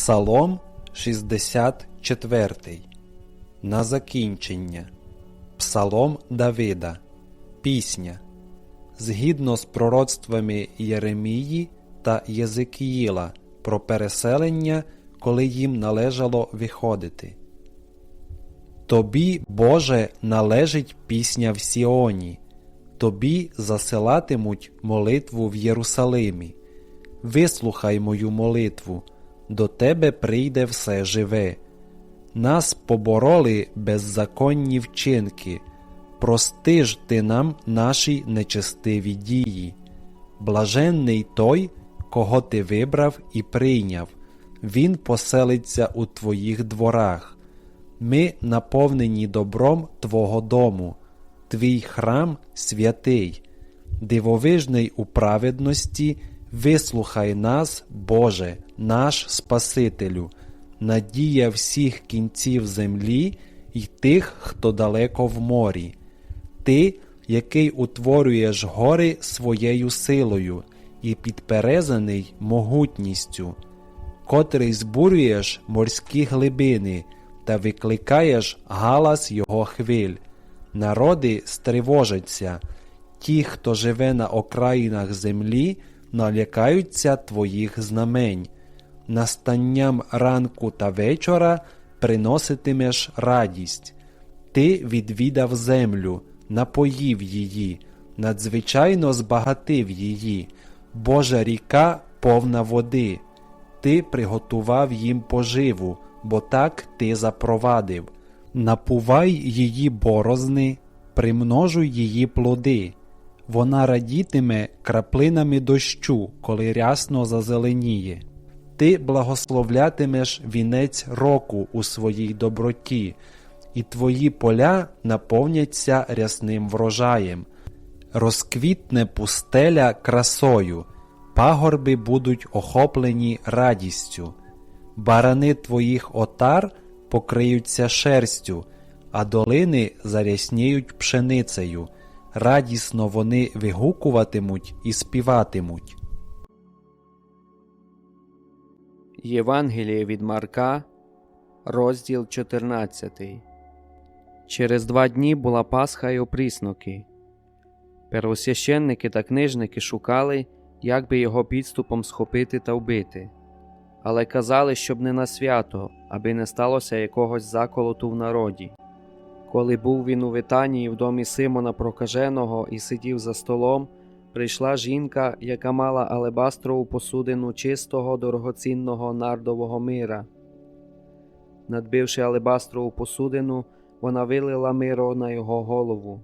Псалом 64. На закінчення. Псалом Давида. Пісня. Згідно з пророцтвами Єремії та Єзикіїла про переселення, коли їм належало виходити. Тобі, Боже, належить пісня в Сіоні, Тобі засилатимуть молитву в Єрусалимі. Вислухай мою молитву, до Тебе прийде все живе. Нас побороли беззаконні вчинки, прости ж ти нам наші нечестиві дії. Блаженний той, кого ти вибрав і прийняв, він поселиться у твоїх дворах. Ми наповнені добром Твого дому, Твій храм святий, дивовижний у праведності, вислухай нас, Боже, наш Спасителю, надія всіх кінців землі й тих, хто далеко в морі. Ти, який утворюєш гори своєю силою і підперезаний могутністю, котрий збурюєш морські глибини та викликаєш галас його хвиль. Народи стривожаться, ті, хто живе на окраїнах землі, налякаються твоїх знамень. Настанням ранку та вечора приноситимеш радість. Ти відвідав землю, напоїв її, надзвичайно збагатив її, Божа ріка повна води. Ти приготував їм поживу, бо так ти запровадив. Напувай її борозни, примножуй її плоди. Вона радітиме краплинами дощу, коли рясно зазеленіє. Ти благословлятимеш вінець року у своїй доброті, і твої поля наповняться рясним врожаєм. Розквітне пустеля красою, пагорби будуть охоплені радістю, барани твоїх отар покриються шерстю, а долини зарясніють пшеницею, радісно вони вигукуватимуть і співатимуть. Євангеліє від Марка, розділ 14. Через два дні була Пасха й опрісноки. Первосвященники та книжники шукали, як би його підступом схопити та вбити, але казали, щоб не на свято, аби не сталося якогось заколоту в народі. Коли був він у Витанії в домі Симона Прокаженого і сидів за столом, прийшла жінка, яка мала алебастрову посудину чистого дорогоцінного нардового мира. Надбивши алебастрову посудину, вона вилила миро на його голову.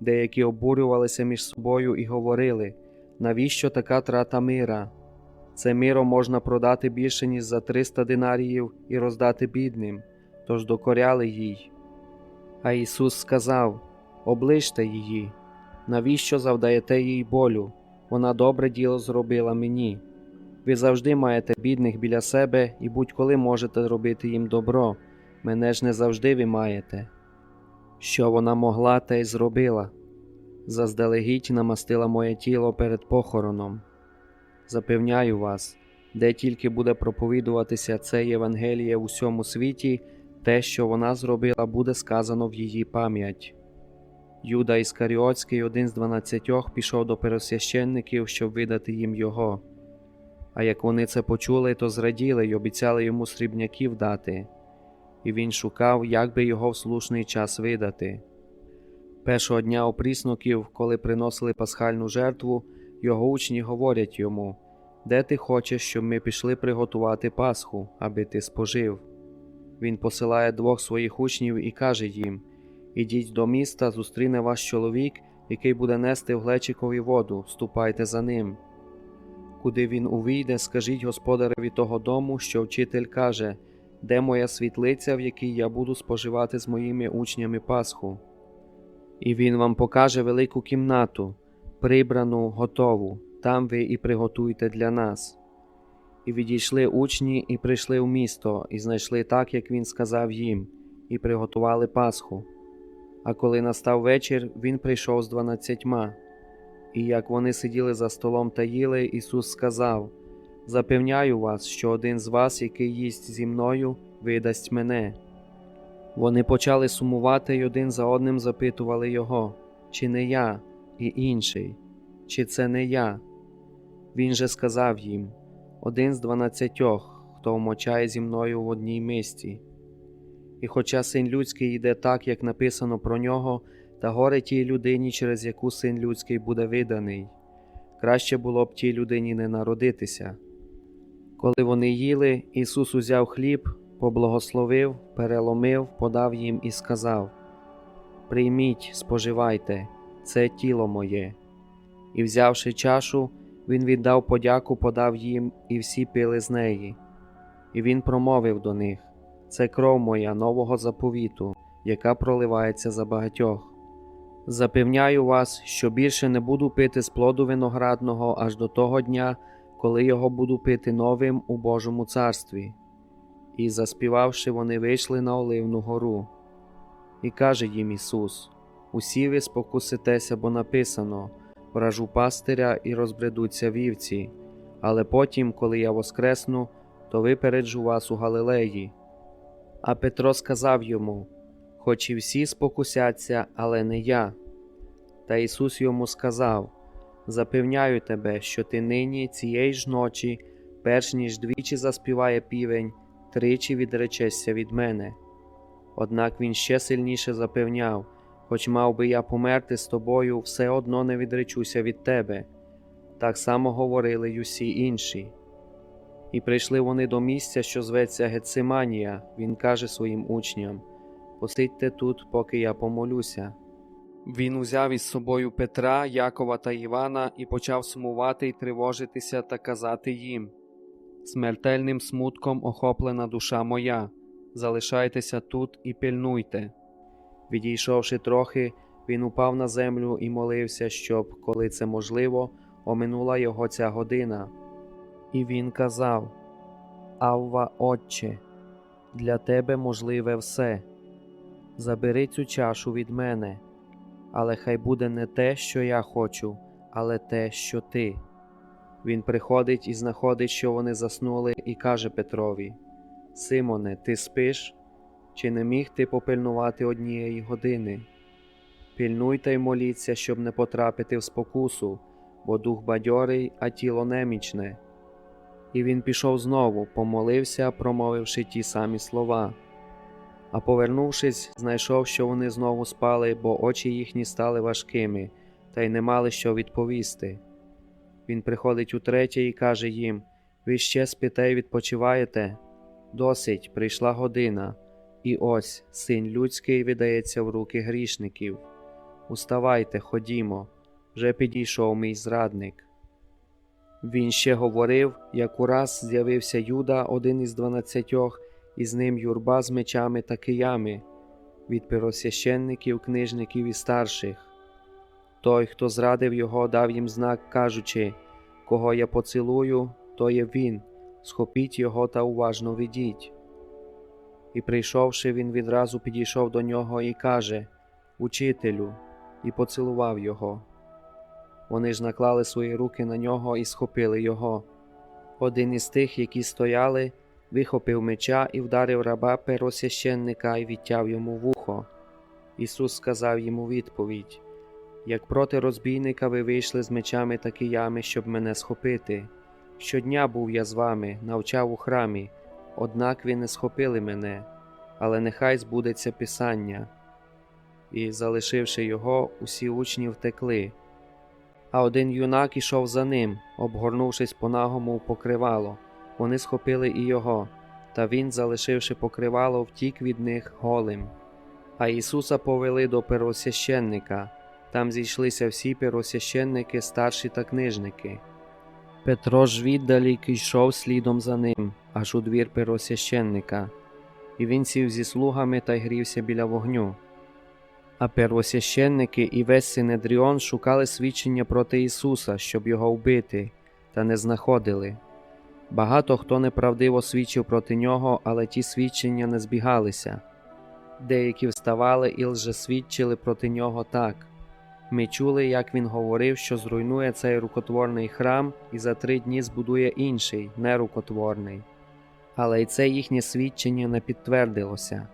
Деякі обурювалися між собою і говорили, навіщо така трата мира? Це миро можна продати більше, ніж за 300 динаріїв і роздати бідним, тож докоряли їй. А Ісус сказав: Оближте її, навіщо завдаєте їй болю? Вона добре діло зробила мені. Ви завжди маєте бідних біля себе і будь-коли можете робити їм добро, мене ж не завжди ви маєте. Що вона могла, те й зробила. Заздалегідь намастила моє тіло перед похороном. Запевняю вас, де тільки буде проповідуватися це Євангеліє в усьому світі, те, що вона зробила, буде сказано в її пам'ять. Юда Іскаріотський, один з дванадцятьох, пішов до пересвященників, щоб видати їм його. А як вони це почули, то зраділи й обіцяли йому срібняків дати, і він шукав, як би його в слушний час видати. Першого дня опрісноків, коли приносили пасхальну жертву, його учні говорять йому, де ти хочеш, щоб ми пішли приготувати Пасху, аби ти спожив. Він посилає двох своїх учнів і каже їм Ідіть до міста, зустріне вас чоловік, який буде нести в глечикові воду, ступайте за ним. Куди він увійде, скажіть господареві того дому, що вчитель каже, де моя світлиця, в якій я буду споживати з моїми учнями Пасху. І він вам покаже велику кімнату, прибрану, готову, там ви і приготуйте для нас. І відійшли учні, і прийшли в місто, і знайшли так, як він сказав їм, і приготували Пасху. А коли настав вечір, він прийшов з дванадцятьма. І як вони сиділи за столом та їли, Ісус сказав: Запевняю вас, що один з вас, який їсть зі мною, видасть мене. Вони почали сумувати й один за одним запитували його, чи не я, і інший, чи це не я. Він же сказав їм один з дванадцятьох, хто вмочає зі мною в одній мисті. І хоча син людський йде так, як написано про нього, та горе тій людині, через яку син людський буде виданий, краще було б тій людині не народитися. Коли вони їли, Ісус узяв хліб, поблагословив, переломив, подав їм і сказав: Прийміть, споживайте, це тіло моє. І, взявши чашу, він віддав подяку, подав їм, і всі пили з неї. І він промовив до них: Це кров моя нового заповіту, яка проливається за багатьох. Запевняю вас, що більше не буду пити з плоду виноградного аж до того дня, коли його буду пити новим у Божому царстві. І, заспівавши, вони вийшли на Оливну гору. І каже їм Ісус: Усі ви спокуситеся, бо написано: вражу пастиря і розбредуться вівці, але потім, коли я воскресну, то випереджу вас у Галилеї. А Петро сказав йому: Хоч і всі спокусяться, але не я. Та Ісус йому сказав: Запевняю тебе, що ти нині цієї ж ночі, перш ніж двічі заспіває півень, тричі відречешся від мене. Однак він ще сильніше запевняв, хоч мав би я померти з тобою, все одно не відречуся від тебе. Так само говорили й усі інші. І прийшли вони до місця, що зветься Гециманія, він каже своїм учням: Посидьте тут, поки я помолюся. Він узяв із собою Петра, Якова та Івана і почав сумувати й тривожитися та казати їм: Смертельним смутком охоплена душа моя, залишайтеся тут і пильнуйте. Відійшовши трохи, він упав на землю і молився, щоб, коли це можливо, оминула його ця година. І він казав: Авва, Отче, для тебе можливе все. Забери цю чашу від мене, але хай буде не те, що я хочу, але те, що ти. Він приходить і знаходить, що вони заснули, і каже Петрові: Симоне, ти спиш? Чи не міг ти попильнувати однієї години? Пильнуйте й моліться, щоб не потрапити в спокусу, бо дух бадьорий, а тіло немічне. І він пішов знову, помолився, промовивши ті самі слова. А повернувшись, знайшов, що вони знову спали, бо очі їхні стали важкими, та й не мали що відповісти. Він приходить утретє і каже їм: Ви ще спите й відпочиваєте? Досить, прийшла година, і ось син людський видається в руки грішників. Уставайте, ходімо, вже підійшов мій зрадник. Він ще говорив, як ураз з'явився Юда, один із дванадцятьох, і з ним юрба з мечами та киями, від первосвященників, книжників і старших. Той, хто зрадив його, дав їм знак, кажучи, кого я поцілую, то є він, схопіть його та уважно ведіть. І прийшовши, він відразу підійшов до нього і каже Учителю, і поцілував його. Вони ж наклали свої руки на нього і схопили його. Один із тих, які стояли, вихопив меча і вдарив раба первосвященника і відтяв йому вухо. Ісус сказав йому відповідь: Як проти розбійника ви вийшли з мечами та киями, щоб мене схопити. Щодня був я з вами, навчав у храмі, однак ви не схопили мене, але нехай збудеться Писання. І, залишивши його, усі учні втекли. А один юнак ішов за ним, обгорнувшись по нагому в покривало. Вони схопили і його, та він, залишивши покривало, втік від них голим. А Ісуса повели до первосвященника. Там зійшлися всі первосвященники, старші та книжники. Петро ж віддалік йшов слідом за ним, аж у двір первосвященника, і він сів зі слугами та й грівся біля вогню. А первосвященники і весь Синедріон шукали свідчення проти Ісуса, щоб його вбити, та не знаходили. Багато хто неправдиво свідчив проти нього, але ті свідчення не збігалися. Деякі вставали і лжесвідчили проти нього так. Ми чули, як він говорив, що зруйнує цей рукотворний храм і за три дні збудує інший, нерукотворний. Але й це їхнє свідчення не підтвердилося.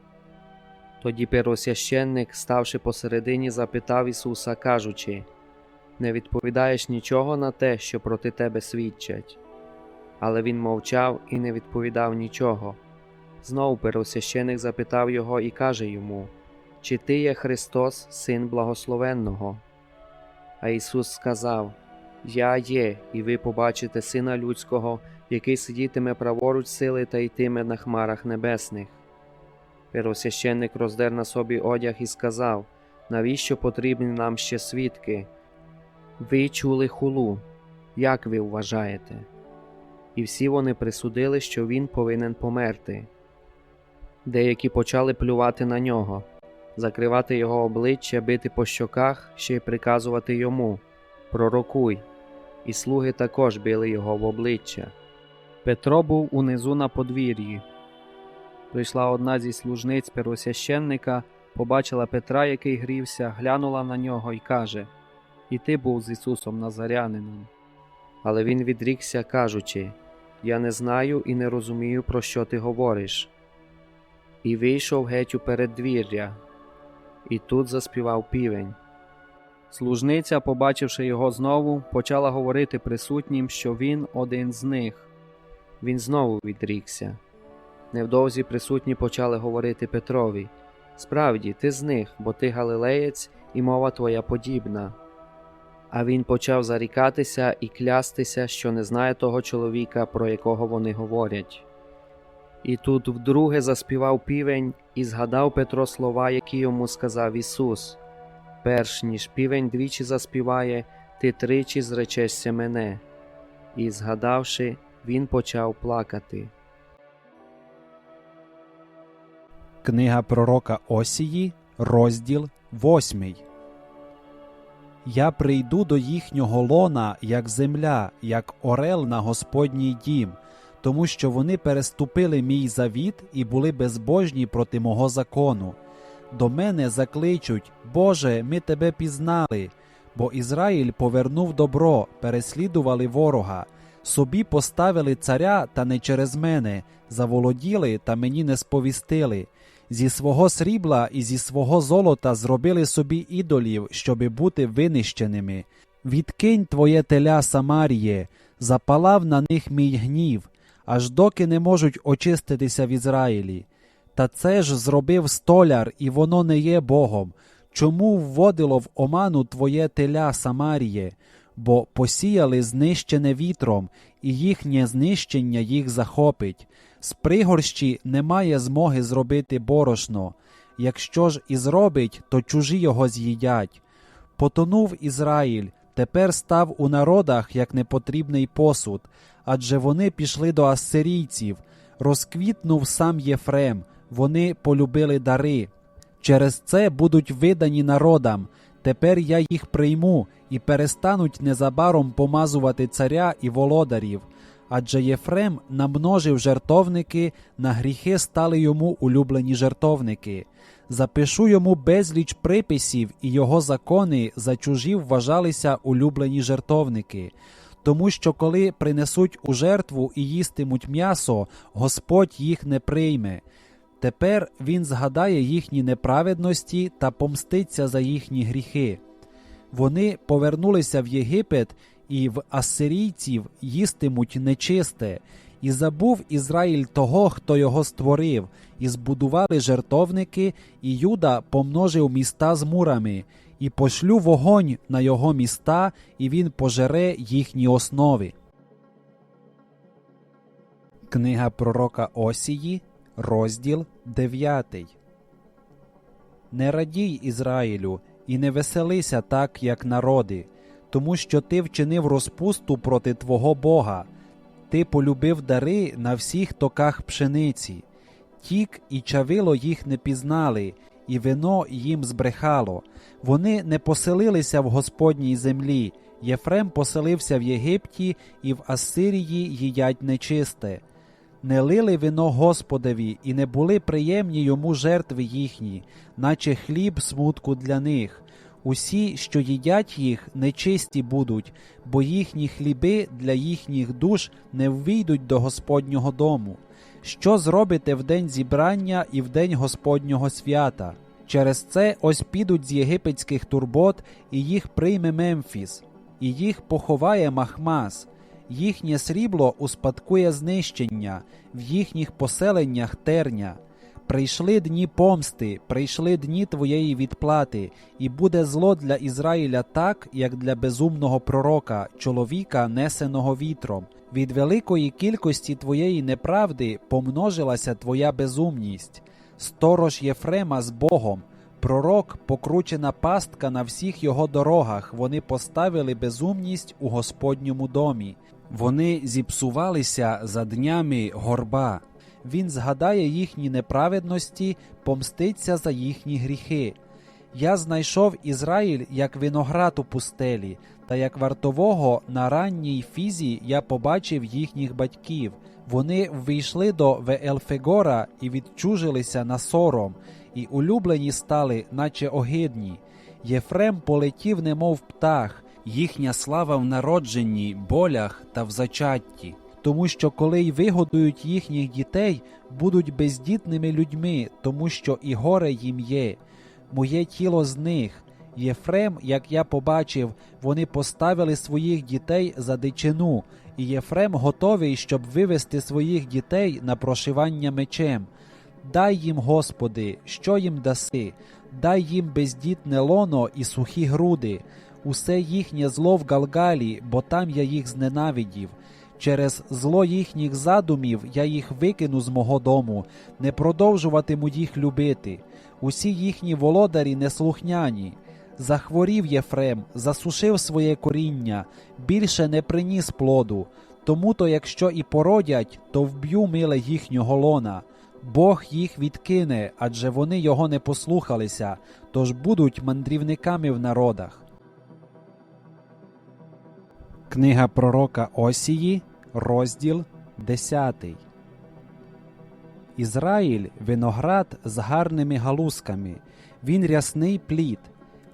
Тоді первосвященник, ставши посередині, запитав Ісуса, кажучи: Не відповідаєш нічого на те, що проти тебе свідчать. Але він мовчав і не відповідав нічого. Знову первосвященик запитав його і каже йому: Чи ти є Христос, Син Благословенного? А Ісус сказав: Я є, і ви побачите Сина Людського, який сидітиме праворуч сили та йтиме на хмарах небесних. Первосвященник роздер на собі одяг і сказав: Навіщо потрібні нам ще свідки? Ви чули хулу, як ви вважаєте? І всі вони присудили, що він повинен померти. Деякі почали плювати на нього, закривати його обличчя, бити по щоках, ще й приказувати йому Пророкуй. І слуги також били його в обличчя. Петро був унизу на подвір'ї. Прийшла одна зі служниць первосвященника, побачила Петра, який грівся, глянула на нього і каже: І ти був з Ісусом Назарянином. Але він відрікся, кажучи: Я не знаю і не розумію, про що ти говориш. І вийшов геть у переддвір'я, і тут заспівав півень. Служниця, побачивши його знову, почала говорити присутнім, що він один з них. Він знову відрікся. Невдовзі присутні почали говорити Петрові Справді, ти з них, бо ти галилеєць, і мова твоя подібна. А він почав зарікатися і клястися, що не знає того чоловіка, про якого вони говорять. І тут вдруге заспівав півень і згадав Петро слова, які йому сказав Ісус. Перш ніж півень двічі заспіває, ти тричі зречешся мене. І, згадавши, він почав плакати. Книга пророка Осії, розділ 8. Я прийду до їхнього лона, як земля, як орел на Господній дім, тому що вони переступили мій завіт і були безбожні проти мого закону. До мене закличуть, Боже, ми тебе пізнали, бо Ізраїль повернув добро, переслідували ворога, собі поставили царя, та не через мене, заволоділи та мені не сповістили. Зі свого срібла і зі свого золота зробили собі ідолів, щоби бути винищеними. Відкинь твоє теля Самаріє, запалав на них мій гнів, аж доки не можуть очиститися в Ізраїлі. Та це ж зробив столяр, і воно не є Богом. Чому вводило в оману твоє теля Самаріє? Бо посіяли знищене вітром, і їхнє знищення їх захопить. З пригорщі немає змоги зробити борошно. Якщо ж і зробить, то чужі його з'їдять. Потонув Ізраїль, тепер став у народах як непотрібний посуд, адже вони пішли до ассирійців, розквітнув сам Єфрем, вони полюбили дари. Через це будуть видані народам. Тепер я їх прийму і перестануть незабаром помазувати царя і володарів. Адже Єфрем намножив жертовники, на гріхи стали йому улюблені жертовники. Запишу йому безліч приписів, і його закони за чужі вважалися улюблені жертовники. Тому що коли принесуть у жертву і їстимуть м'ясо, Господь їх не прийме. Тепер він згадає їхні неправедності та помститься за їхні гріхи. Вони повернулися в Єгипет і в асирійців їстимуть нечисте, і забув Ізраїль того, хто його створив, і збудували жертовники, і Юда помножив міста з мурами, і пошлю вогонь на його міста, і він пожере їхні основи. Книга пророка Осії, розділ 9. Не радій Ізраїлю, і не веселися так, як народи, тому що ти вчинив розпусту проти твого Бога, ти полюбив дари на всіх токах пшениці, тік і чавило їх не пізнали, і вино їм збрехало. Вони не поселилися в Господній землі. Єфрем поселився в Єгипті, і в Ассирії їдять нечисте. Не лили вино Господові, і не були приємні йому жертви їхні, наче хліб смутку для них. Усі, що їдять їх, нечисті будуть, бо їхні хліби для їхніх душ не ввійдуть до Господнього дому. Що зробите в день зібрання і в день Господнього свята? Через це ось підуть з єгипетських турбот, і їх прийме Мемфіс, і їх поховає Махмас. Їхнє срібло успадкує знищення, в їхніх поселеннях терня. Прийшли дні помсти, прийшли дні твоєї відплати, і буде зло для Ізраїля так, як для безумного пророка, чоловіка, несеного вітром. Від великої кількості твоєї неправди помножилася твоя безумність. Сторож Єфрема з Богом, пророк, покручена пастка на всіх його дорогах. Вони поставили безумність у Господньому домі. Вони зіпсувалися за днями горба. Він згадає їхні неправедності, помститься за їхні гріхи. Я знайшов Ізраїль як виноград у пустелі, та як вартового на ранній фізі я побачив їхніх батьків. Вони ввійшли до Веелфегора і відчужилися на сором, і улюблені стали, наче огидні. Єфрем полетів, немов птах, їхня слава в народженні, болях та в зачатті. Тому що коли й вигодують їхніх дітей, будуть бездітними людьми, тому що і горе їм є. Моє тіло з них. Єфрем, як я побачив, вони поставили своїх дітей за дичину, і Єфрем готовий, щоб вивести своїх дітей на прошивання мечем. Дай їм, Господи, що їм даси, дай їм бездітне лоно і сухі груди, усе їхнє зло в Галгалі, бо там я їх зненавидів. Через зло їхніх задумів я їх викину з мого дому, не продовжуватиму їх любити. Усі їхні володарі неслухняні. Захворів Єфрем, засушив своє коріння, більше не приніс плоду. Тому то, якщо і породять, то вб'ю миле їхнього лона. Бог їх відкине, адже вони його не послухалися, тож будуть мандрівниками в народах. Книга пророка Осії, розділ 10. Ізраїль виноград з гарними галузками. Він рясний плід.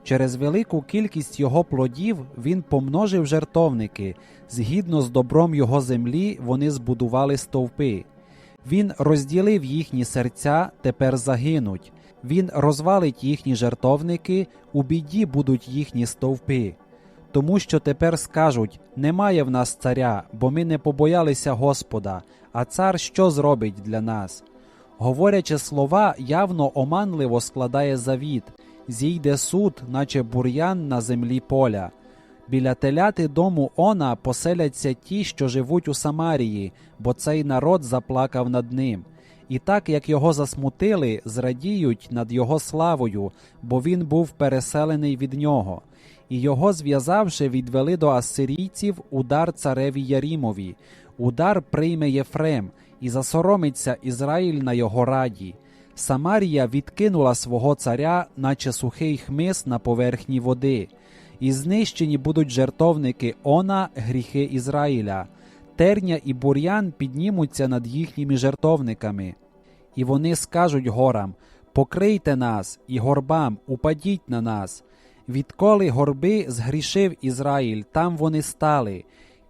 Через велику кількість його плодів він помножив жертовники. Згідно з добром його землі, вони збудували стовпи. Він розділив їхні серця, тепер загинуть. Він розвалить їхні жертовники, у біді будуть їхні стовпи. Тому що тепер скажуть: немає в нас царя, бо ми не побоялися Господа, а цар що зробить для нас? Говорячи слова, явно оманливо складає завіт, зійде суд, наче бур'ян на землі поля. Біля теляти дому Она поселяться ті, що живуть у Самарії, бо цей народ заплакав над ним. І так як його засмутили, зрадіють над його славою, бо він був переселений від нього. І його, зв'язавши, відвели до ассирійців удар цареві Ярімові. Удар прийме Єфрем, і засоромиться Ізраїль на його раді. Самарія відкинула свого царя, наче сухий хмис на поверхні води, і знищені будуть жертовники она гріхи Ізраїля. Терня і бур'ян піднімуться над їхніми жертовниками. І вони скажуть горам: Покрийте нас, і горбам, упадіть на нас. Відколи горби згрішив Ізраїль, там вони стали.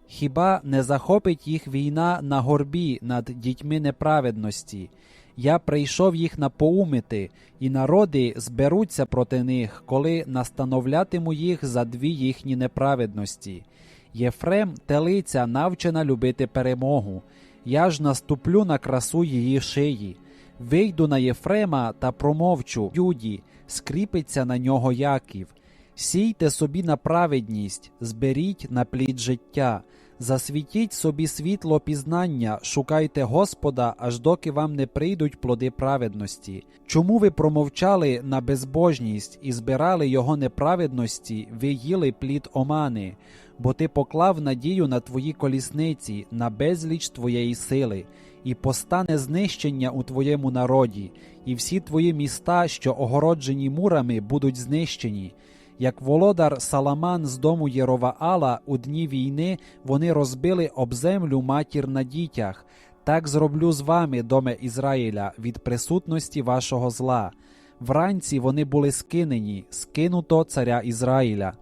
Хіба не захопить їх війна на горбі над дітьми неправедності? Я прийшов їх напоумити, і народи зберуться проти них, коли настановлятиму їх за дві їхні неправедності. Єфрем телиця навчена любити перемогу. Я ж наступлю на красу її шиї. Вийду на Єфрема та промовчу Юді, скріпиться на нього Яків. Сійте собі на праведність, зберіть на плід життя, засвітіть собі світло пізнання, шукайте Господа, аж доки вам не прийдуть плоди праведності. Чому ви промовчали на безбожність і збирали його неправедності, ви їли плід омани, бо ти поклав надію на твої колісниці, на безліч твоєї сили, і постане знищення у твоєму народі, і всі твої міста, що огороджені мурами, будуть знищені. Як володар Саламан з дому Єроваала у дні війни вони розбили об землю матір на дітях. Так зроблю з вами, доме Ізраїля, від присутності вашого зла. Вранці вони були скинені, скинуто царя Ізраїля.